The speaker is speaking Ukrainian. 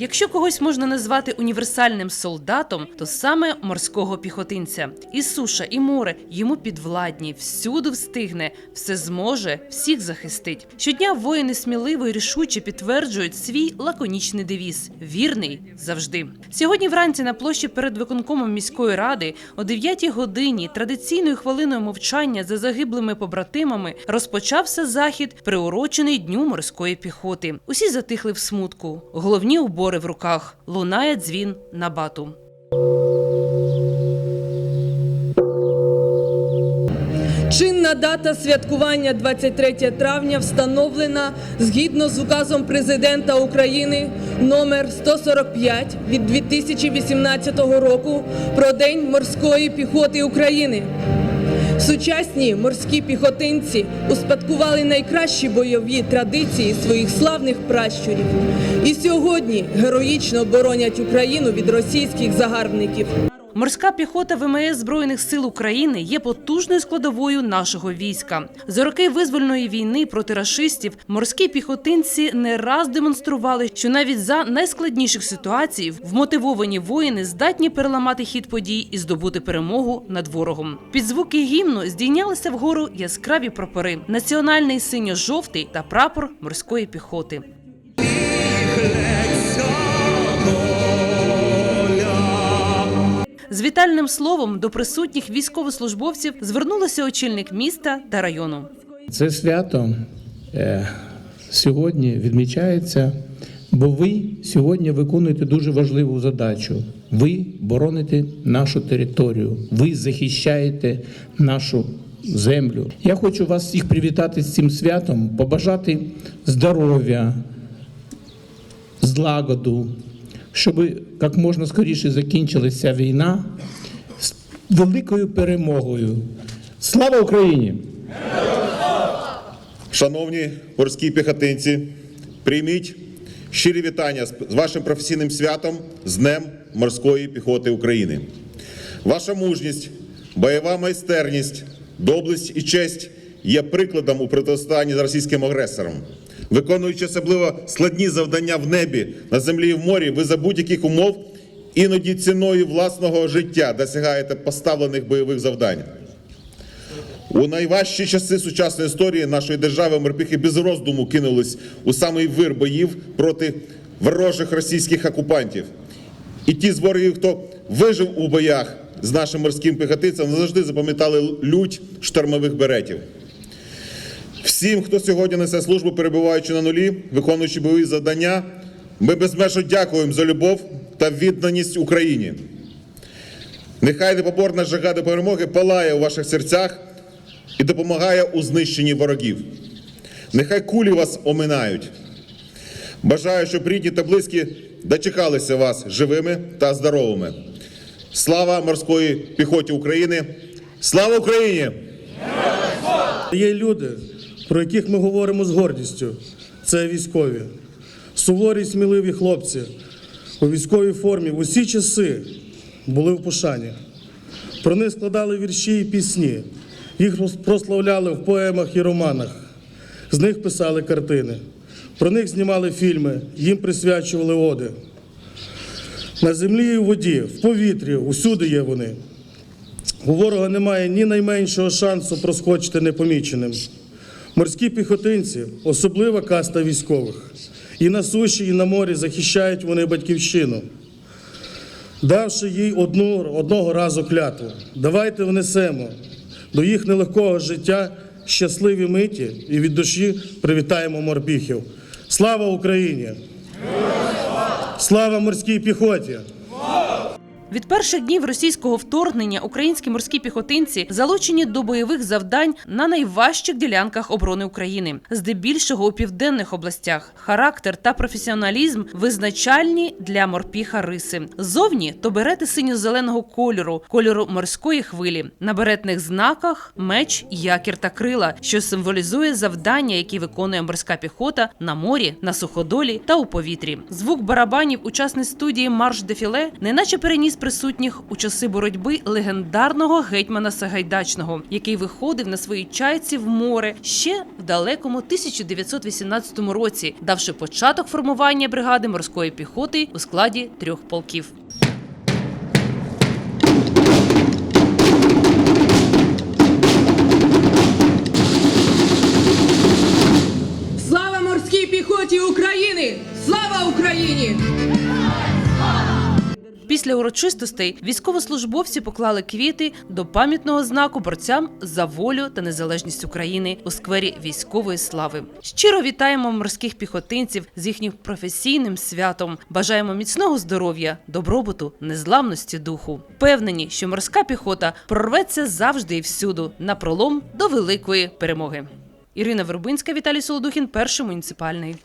Якщо когось можна назвати універсальним солдатом, то саме морського піхотинця. І суша, і море йому підвладні, всюди встигне, все зможе, всіх захистить. Щодня воїни сміливо і рішуче підтверджують свій лаконічний девіз вірний завжди. Сьогодні вранці на площі перед виконкомом міської ради о 9 годині традиційною хвилиною мовчання за загиблими побратимами розпочався захід, приурочений дню морської піхоти. Усі затихли в смутку. Головні убори в руках. Лунає дзвін на бату. Чинна дата святкування 23 травня встановлена згідно з указом президента України номер 145 від 2018 року про День морської піхоти України. Сучасні морські піхотинці успадкували найкращі бойові традиції своїх славних пращурів і сьогодні героїчно боронять Україну від російських загарбників. Морська піхота ВМС Збройних сил України є потужною складовою нашого війська. За роки визвольної війни проти рашистів морські піхотинці не раз демонстрували, що навіть за найскладніших ситуацій вмотивовані воїни здатні переламати хід подій і здобути перемогу над ворогом. Під звуки гімну здійнялися вгору яскраві прапори: національний синьо-жовтий та прапор морської піхоти. З вітальним словом до присутніх військовослужбовців звернулися очільник міста та району. Це свято е, сьогодні відмічається, бо ви сьогодні виконуєте дуже важливу задачу. Ви бороните нашу територію, ви захищаєте нашу землю. Я хочу вас всіх привітати з цим святом, побажати здоров'я, злагоду, щоб як можна скоріше закінчилася війна з великою перемогою. Слава Україні! Шановні морські піхотинці, прийміть щирі вітання з вашим професійним святом з Днем морської піхоти України. Ваша мужність, бойова майстерність, доблесть і честь є прикладом у протистоянні з російським агресором. Виконуючи особливо складні завдання в небі, на землі і в морі, ви за будь-яких умов іноді ціною власного життя досягаєте поставлених бойових завдань. У найважчі часи сучасної історії нашої держави морпіхи без роздуму кинулись у самий вир боїв проти ворожих російських окупантів. І ті з ворогів, хто вижив у боях з нашим морським піхотинцем, завжди запам'ятали лють штормових беретів. Всім, хто сьогодні несе службу, перебуваючи на нулі, виконуючи бойові завдання, ми безмежно дякуємо за любов та відданість Україні. Нехай непоборна жага до перемоги палає у ваших серцях і допомагає у знищенні ворогів. Нехай кулі вас оминають. Бажаю, щоб рідні та близькі дочекалися вас живими та здоровими. Слава морської піхоті України! Слава Україні! Є люди, про яких ми говоримо з гордістю. Це військові. Суворі, сміливі хлопці у військовій формі в усі часи були в Пошані. Про них складали вірші і пісні. Їх прославляли в поемах і романах. З них писали картини. Про них знімали фільми, їм присвячували оди. На землі і в воді, в повітрі, усюди є вони. У ворога немає ні найменшого шансу проскочити непоміченим. Морські піхотинці особлива каста військових. І на суші, і на морі захищають вони батьківщину, давши їй одну, одного разу клятву. Давайте внесемо до їх нелегкого життя щасливі миті і від душі привітаємо морпіхів. Слава Україні! Слава морській піхоті! Від перших днів російського вторгнення українські морські піхотинці залучені до бойових завдань на найважчих ділянках оборони України, здебільшого у південних областях. Характер та професіоналізм визначальні для морпіха риси. Зовні то берети синьо-зеленого кольору, кольору морської хвилі. На беретних знаках меч, якір та крила, що символізує завдання, які виконує морська піхота на морі, на суходолі та у повітрі. Звук барабанів учасниць студії Марш дефіле неначе переніс присутніх у часи боротьби легендарного гетьмана Сагайдачного, який виходив на своїй чайці в море ще в далекому 1918 році, давши початок формування бригади морської піхоти у складі трьох полків. Після урочистостей військовослужбовці поклали квіти до пам'ятного знаку борцям за волю та незалежність України у сквері військової слави. Щиро вітаємо морських піхотинців з їхнім професійним святом. Бажаємо міцного здоров'я, добробуту, незламності духу. Впевнені, що морська піхота прорветься завжди і всюду на пролом до великої перемоги. Ірина Вербинська, Віталій Солодухін, перший муніципальний.